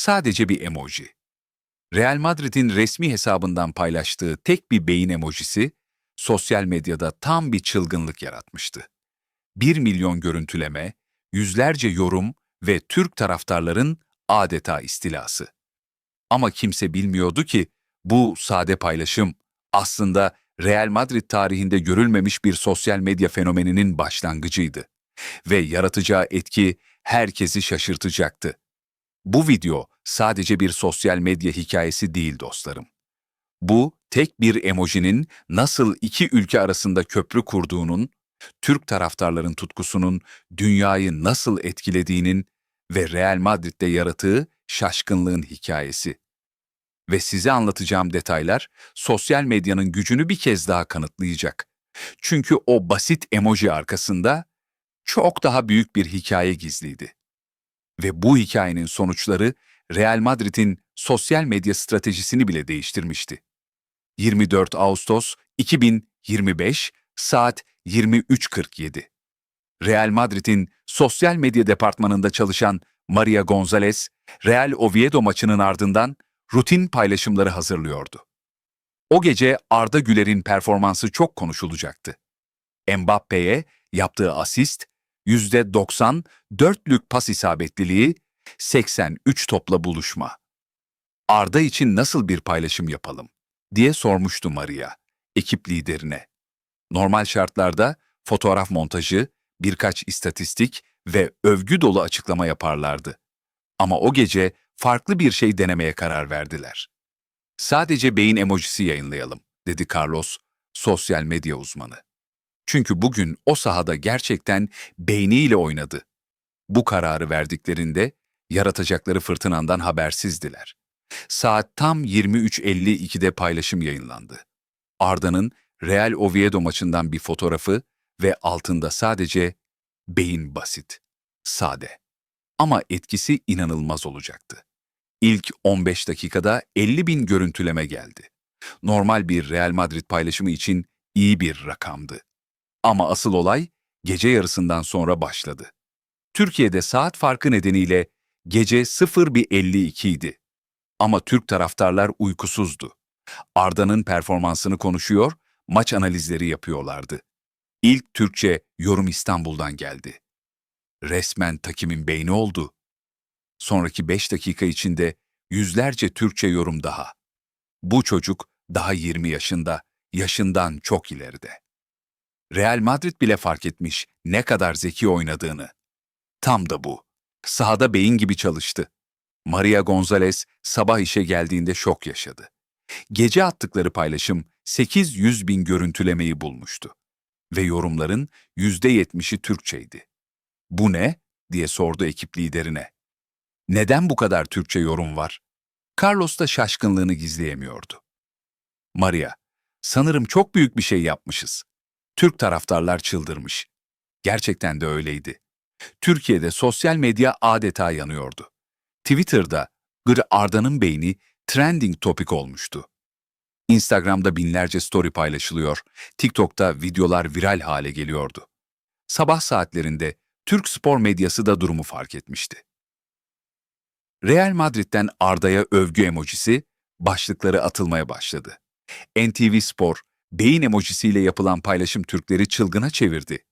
sadece bir emoji. Real Madrid'in resmi hesabından paylaştığı tek bir beyin emojisi, sosyal medyada tam bir çılgınlık yaratmıştı. 1 milyon görüntüleme, yüzlerce yorum ve Türk taraftarların adeta istilası. Ama kimse bilmiyordu ki bu sade paylaşım aslında Real Madrid tarihinde görülmemiş bir sosyal medya fenomeninin başlangıcıydı ve yaratacağı etki herkesi şaşırtacaktı. Bu video sadece bir sosyal medya hikayesi değil dostlarım. Bu tek bir emojinin nasıl iki ülke arasında köprü kurduğunun, Türk taraftarların tutkusunun dünyayı nasıl etkilediğinin ve Real Madrid'de yarattığı şaşkınlığın hikayesi. Ve size anlatacağım detaylar sosyal medyanın gücünü bir kez daha kanıtlayacak. Çünkü o basit emoji arkasında çok daha büyük bir hikaye gizliydi. Ve bu hikayenin sonuçları Real Madrid'in sosyal medya stratejisini bile değiştirmişti. 24 Ağustos 2025 saat 23.47. Real Madrid'in sosyal medya departmanında çalışan Maria Gonzalez, Real Oviedo maçının ardından rutin paylaşımları hazırlıyordu. O gece Arda Güler'in performansı çok konuşulacaktı. Mbappe'ye yaptığı asist, %90 dörtlük pas isabetliliği, 83 topla buluşma. Arda için nasıl bir paylaşım yapalım diye sormuştu Maria, ekip liderine. Normal şartlarda fotoğraf montajı, birkaç istatistik ve övgü dolu açıklama yaparlardı. Ama o gece farklı bir şey denemeye karar verdiler. Sadece beyin emojisi yayınlayalım, dedi Carlos, sosyal medya uzmanı. Çünkü bugün o sahada gerçekten beyniyle oynadı. Bu kararı verdiklerinde yaratacakları fırtınandan habersizdiler. Saat tam 23.52'de paylaşım yayınlandı. Arda'nın Real Oviedo maçından bir fotoğrafı ve altında sadece beyin basit, sade. Ama etkisi inanılmaz olacaktı. İlk 15 dakikada 50 bin görüntüleme geldi. Normal bir Real Madrid paylaşımı için iyi bir rakamdı. Ama asıl olay gece yarısından sonra başladı. Türkiye'de saat farkı nedeniyle gece 01.52 idi. Ama Türk taraftarlar uykusuzdu. Arda'nın performansını konuşuyor, maç analizleri yapıyorlardı. İlk Türkçe yorum İstanbul'dan geldi. Resmen takimin beyni oldu. Sonraki beş dakika içinde yüzlerce Türkçe yorum daha. Bu çocuk daha 20 yaşında, yaşından çok ileride. Real Madrid bile fark etmiş ne kadar zeki oynadığını. Tam da bu. Sahada beyin gibi çalıştı. Maria Gonzalez sabah işe geldiğinde şok yaşadı. Gece attıkları paylaşım 800 bin görüntülemeyi bulmuştu. Ve yorumların %70'i Türkçeydi. Bu ne? diye sordu ekip liderine. Neden bu kadar Türkçe yorum var? Carlos da şaşkınlığını gizleyemiyordu. Maria, sanırım çok büyük bir şey yapmışız. Türk taraftarlar çıldırmış. Gerçekten de öyleydi. Türkiye'de sosyal medya adeta yanıyordu. Twitter'da Gır Arda'nın beyni trending topik olmuştu. Instagram'da binlerce story paylaşılıyor, TikTok'ta videolar viral hale geliyordu. Sabah saatlerinde Türk spor medyası da durumu fark etmişti. Real Madrid'den Arda'ya övgü emojisi, başlıkları atılmaya başladı. NTV Spor, beyin emojisiyle yapılan paylaşım Türkleri çılgına çevirdi.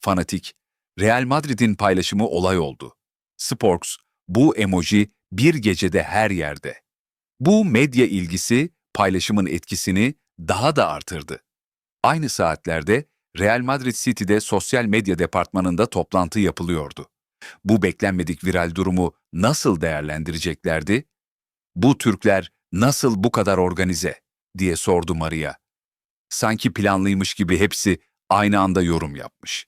Fanatik, Real Madrid'in paylaşımı olay oldu. Sporks, bu emoji bir gecede her yerde. Bu medya ilgisi paylaşımın etkisini daha da artırdı. Aynı saatlerde Real Madrid City'de sosyal medya departmanında toplantı yapılıyordu. Bu beklenmedik viral durumu nasıl değerlendireceklerdi? Bu Türkler nasıl bu kadar organize diye sordu Maria. Sanki planlıymış gibi hepsi aynı anda yorum yapmış.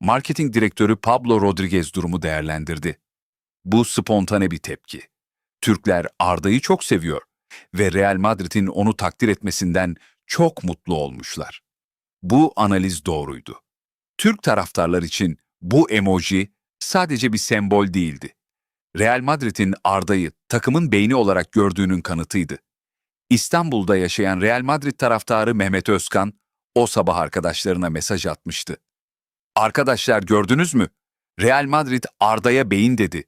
Marketing direktörü Pablo Rodriguez durumu değerlendirdi. Bu spontane bir tepki. Türkler Arda'yı çok seviyor ve Real Madrid'in onu takdir etmesinden çok mutlu olmuşlar. Bu analiz doğruydu. Türk taraftarlar için bu emoji sadece bir sembol değildi. Real Madrid'in Arda'yı takımın beyni olarak gördüğünün kanıtıydı. İstanbul'da yaşayan Real Madrid taraftarı Mehmet Özkan o sabah arkadaşlarına mesaj atmıştı. Arkadaşlar gördünüz mü? Real Madrid Arda'ya beyin dedi.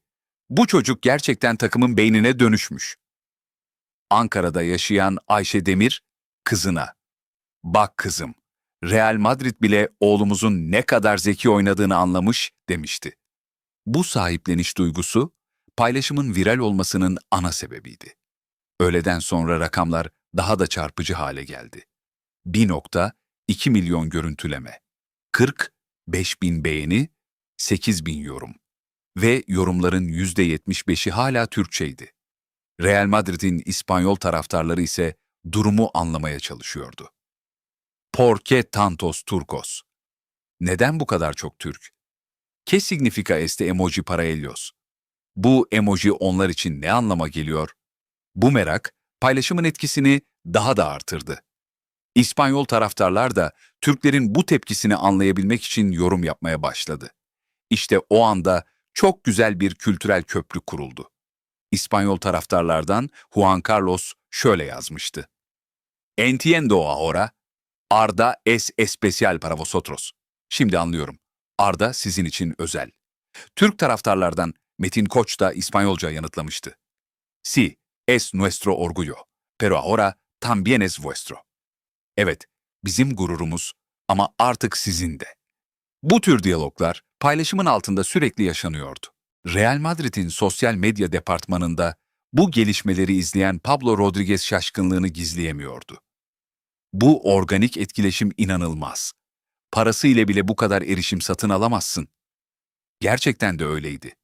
Bu çocuk gerçekten takımın beynine dönüşmüş. Ankara'da yaşayan Ayşe Demir, kızına, bak kızım, Real Madrid bile oğlumuzun ne kadar zeki oynadığını anlamış demişti. Bu sahipleniş duygusu, paylaşımın viral olmasının ana sebebiydi. Öğleden sonra rakamlar daha da çarpıcı hale geldi. 1.2 milyon görüntüleme, 45 bin beğeni, 8 bin yorum ve yorumların %75'i hala Türkçeydi. Real Madrid'in İspanyol taraftarları ise durumu anlamaya çalışıyordu. ¿Por qué tantos turcos? Neden bu kadar çok Türk? ¿Qué significa este emoji para ellos? Bu emoji onlar için ne anlama geliyor? Bu merak paylaşımın etkisini daha da artırdı. İspanyol taraftarlar da Türklerin bu tepkisini anlayabilmek için yorum yapmaya başladı. İşte o anda çok güzel bir kültürel köprü kuruldu. İspanyol taraftarlardan Juan Carlos şöyle yazmıştı. Entiendo ahora, Arda es especial para vosotros. Şimdi anlıyorum. Arda sizin için özel. Türk taraftarlardan Metin Koç da İspanyolca yanıtlamıştı. Si, es nuestro orgullo, pero ahora también es vuestro. Evet, bizim gururumuz ama artık sizin de. Bu tür diyaloglar paylaşımın altında sürekli yaşanıyordu. Real Madrid'in sosyal medya departmanında bu gelişmeleri izleyen Pablo Rodriguez şaşkınlığını gizleyemiyordu. Bu organik etkileşim inanılmaz. Parası ile bile bu kadar erişim satın alamazsın. Gerçekten de öyleydi.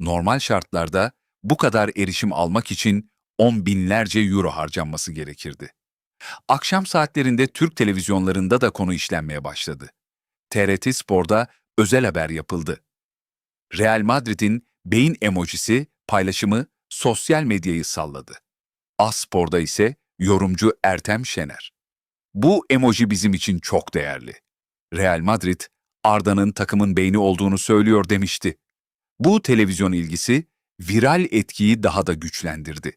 Normal şartlarda bu kadar erişim almak için on binlerce euro harcanması gerekirdi. Akşam saatlerinde Türk televizyonlarında da konu işlenmeye başladı. TRT Spor'da özel haber yapıldı. Real Madrid'in beyin emojisi paylaşımı sosyal medyayı salladı. Aspor'da ise yorumcu Ertem Şener. Bu emoji bizim için çok değerli. Real Madrid, Arda'nın takımın beyni olduğunu söylüyor demişti. Bu televizyon ilgisi viral etkiyi daha da güçlendirdi.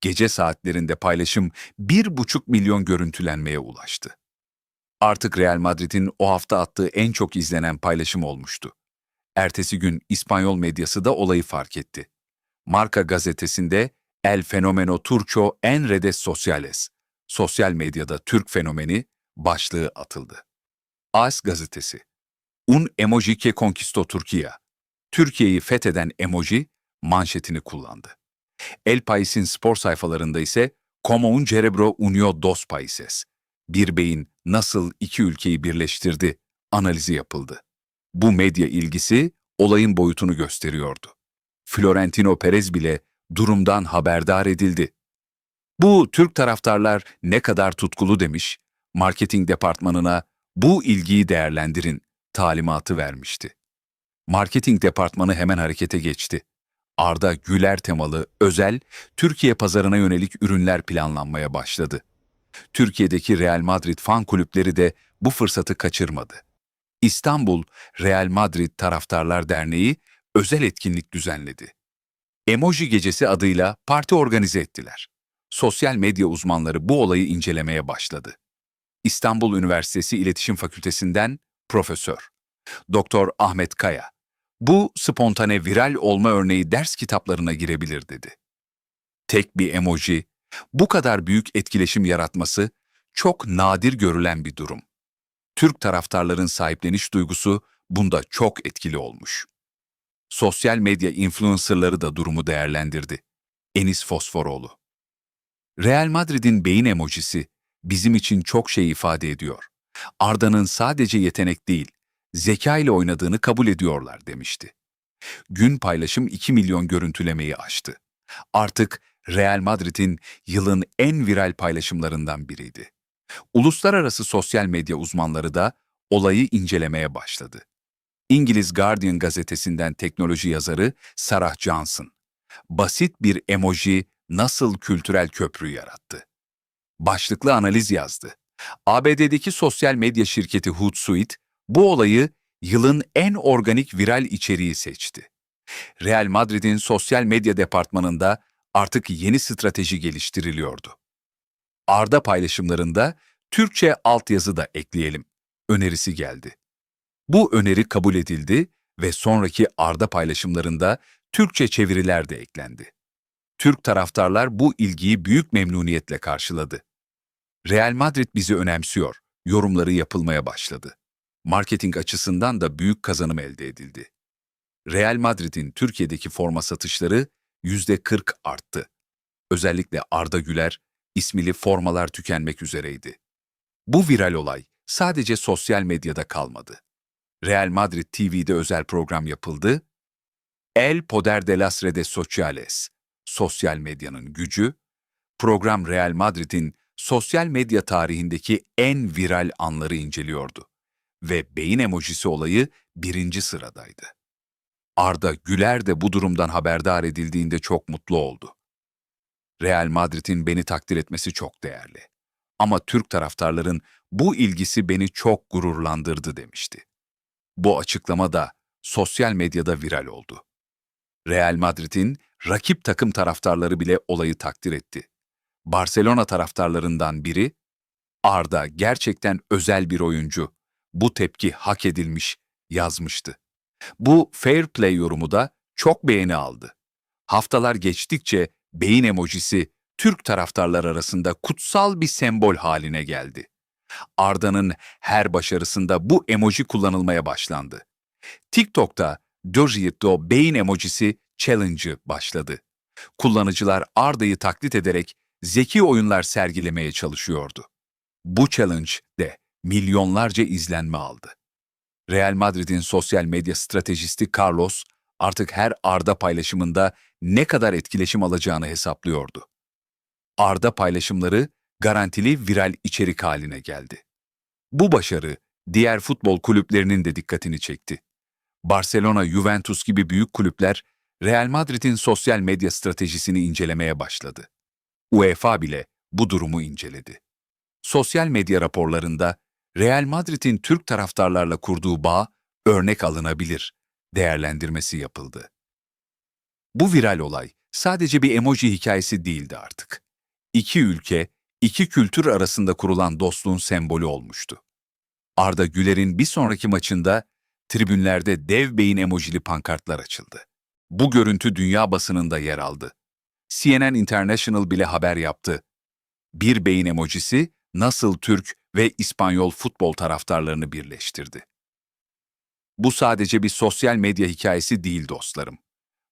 Gece saatlerinde paylaşım bir buçuk milyon görüntülenmeye ulaştı. Artık Real Madrid'in o hafta attığı en çok izlenen paylaşım olmuştu. Ertesi gün İspanyol medyası da olayı fark etti. Marca gazetesinde El Fenomeno Turco en redes sociales, sosyal medyada Türk fenomeni başlığı atıldı. AS gazetesi, Un emoji que conquistó Turquía, Türkiye'yi fetheden emoji manşetini kullandı. El País'in spor sayfalarında ise Como un cerebro unió dos países, bir beyin nasıl iki ülkeyi birleştirdi analizi yapıldı. Bu medya ilgisi olayın boyutunu gösteriyordu. Florentino Perez bile durumdan haberdar edildi. Bu Türk taraftarlar ne kadar tutkulu demiş, marketing departmanına bu ilgiyi değerlendirin talimatı vermişti. Marketing departmanı hemen harekete geçti. Arda Güler temalı özel Türkiye pazarına yönelik ürünler planlanmaya başladı. Türkiye'deki Real Madrid fan kulüpleri de bu fırsatı kaçırmadı. İstanbul Real Madrid Taraftarlar Derneği özel etkinlik düzenledi. Emoji Gecesi adıyla parti organize ettiler. Sosyal medya uzmanları bu olayı incelemeye başladı. İstanbul Üniversitesi İletişim Fakültesinden Profesör Doktor Ahmet Kaya, bu spontane viral olma örneği ders kitaplarına girebilir dedi. Tek bir emoji, bu kadar büyük etkileşim yaratması çok nadir görülen bir durum. Türk taraftarların sahipleniş duygusu bunda çok etkili olmuş. Sosyal medya influencerları da durumu değerlendirdi. Enis Fosforoğlu. Real Madrid'in beyin emojisi bizim için çok şey ifade ediyor. Arda'nın sadece yetenek değil, zeka ile oynadığını kabul ediyorlar demişti. Gün paylaşım 2 milyon görüntülemeyi aştı. Artık Real Madrid'in yılın en viral paylaşımlarından biriydi. Uluslararası sosyal medya uzmanları da olayı incelemeye başladı. İngiliz Guardian gazetesinden teknoloji yazarı Sarah Johnson, basit bir emoji nasıl kültürel köprü yarattı? Başlıklı analiz yazdı. ABD'deki sosyal medya şirketi Hootsuite, bu olayı yılın en organik viral içeriği seçti. Real Madrid'in sosyal medya departmanında artık yeni strateji geliştiriliyordu. Arda paylaşımlarında Türkçe altyazı da ekleyelim önerisi geldi. Bu öneri kabul edildi ve sonraki Arda paylaşımlarında Türkçe çeviriler de eklendi. Türk taraftarlar bu ilgiyi büyük memnuniyetle karşıladı. Real Madrid bizi önemsiyor, yorumları yapılmaya başladı. Marketing açısından da büyük kazanım elde edildi. Real Madrid'in Türkiye'deki forma satışları %40 arttı. Özellikle Arda Güler ismili formalar tükenmek üzereydi. Bu viral olay sadece sosyal medyada kalmadı. Real Madrid TV'de özel program yapıldı. El Poder de las Redes Sociales, sosyal medyanın gücü, program Real Madrid'in sosyal medya tarihindeki en viral anları inceliyordu ve beyin emojisi olayı birinci sıradaydı. Arda Güler de bu durumdan haberdar edildiğinde çok mutlu oldu. Real Madrid'in beni takdir etmesi çok değerli. Ama Türk taraftarların bu ilgisi beni çok gururlandırdı demişti. Bu açıklama da sosyal medyada viral oldu. Real Madrid'in rakip takım taraftarları bile olayı takdir etti. Barcelona taraftarlarından biri, Arda gerçekten özel bir oyuncu, bu tepki hak edilmiş, yazmıştı. Bu fair play yorumu da çok beğeni aldı. Haftalar geçtikçe beyin emojisi Türk taraftarlar arasında kutsal bir sembol haline geldi. Arda'nın her başarısında bu emoji kullanılmaya başlandı. TikTok'ta Dojito beyin emojisi challenge'ı başladı. Kullanıcılar Arda'yı taklit ederek zeki oyunlar sergilemeye çalışıyordu. Bu challenge de milyonlarca izlenme aldı. Real Madrid'in sosyal medya stratejisti Carlos artık her Arda paylaşımında ne kadar etkileşim alacağını hesaplıyordu. Arda paylaşımları garantili viral içerik haline geldi. Bu başarı diğer futbol kulüplerinin de dikkatini çekti. Barcelona, Juventus gibi büyük kulüpler Real Madrid'in sosyal medya stratejisini incelemeye başladı. UEFA bile bu durumu inceledi. Sosyal medya raporlarında Real Madrid'in Türk taraftarlarla kurduğu bağ örnek alınabilir değerlendirmesi yapıldı. Bu viral olay sadece bir emoji hikayesi değildi artık. İki ülke, iki kültür arasında kurulan dostluğun sembolü olmuştu. Arda Güler'in bir sonraki maçında tribünlerde dev beyin emojili pankartlar açıldı. Bu görüntü dünya basınında yer aldı. CNN International bile haber yaptı. Bir beyin emojisi nasıl Türk ve İspanyol futbol taraftarlarını birleştirdi. Bu sadece bir sosyal medya hikayesi değil dostlarım.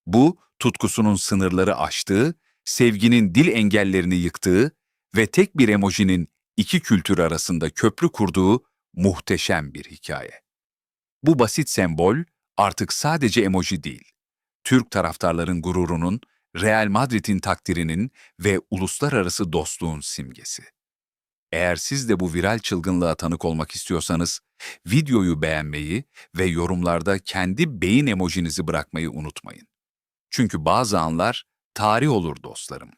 Bu, tutkusunun sınırları aştığı, sevginin dil engellerini yıktığı ve tek bir emojinin iki kültür arasında köprü kurduğu muhteşem bir hikaye. Bu basit sembol artık sadece emoji değil, Türk taraftarların gururunun, Real Madrid'in takdirinin ve uluslararası dostluğun simgesi. Eğer siz de bu viral çılgınlığa tanık olmak istiyorsanız, videoyu beğenmeyi ve yorumlarda kendi beyin emojinizi bırakmayı unutmayın. Çünkü bazı anlar tarih olur dostlarım.